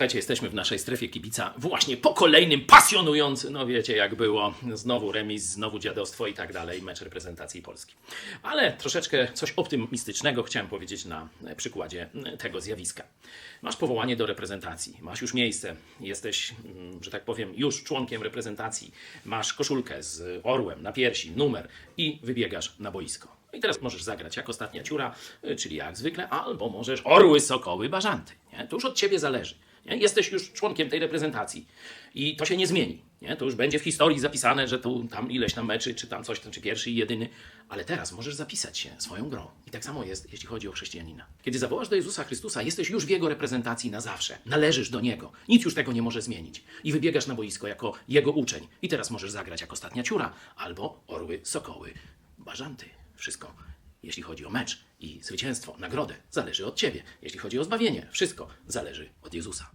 Słuchajcie, jesteśmy w naszej strefie kibica właśnie po kolejnym pasjonującym, no wiecie jak było, znowu remis, znowu dziadostwo i tak dalej, mecz reprezentacji Polski. Ale troszeczkę coś optymistycznego chciałem powiedzieć na przykładzie tego zjawiska. Masz powołanie do reprezentacji, masz już miejsce, jesteś, mm, że tak powiem, już członkiem reprezentacji, masz koszulkę z orłem na piersi, numer i wybiegasz na boisko. I teraz możesz zagrać jak ostatnia ciura, czyli jak zwykle, albo możesz orły, sokoły, bażanty. Nie? To już od ciebie zależy. Nie? Jesteś już członkiem tej reprezentacji i to się nie zmieni. Nie? To już będzie w historii zapisane, że tu tam ileś tam meczy, czy tam coś, tam, czy pierwszy i jedyny. Ale teraz możesz zapisać się swoją grą. I tak samo jest, jeśli chodzi o chrześcijanina. Kiedy zawołasz do Jezusa Chrystusa, jesteś już w Jego reprezentacji na zawsze. Należysz do Niego. Nic już tego nie może zmienić. I wybiegasz na boisko jako Jego uczeń. I teraz możesz zagrać jak ostatnia ciura, albo orły, sokoły, bażanty. Wszystko, jeśli chodzi o mecz i zwycięstwo, nagrodę, zależy od Ciebie. Jeśli chodzi o zbawienie, wszystko zależy od Jezusa.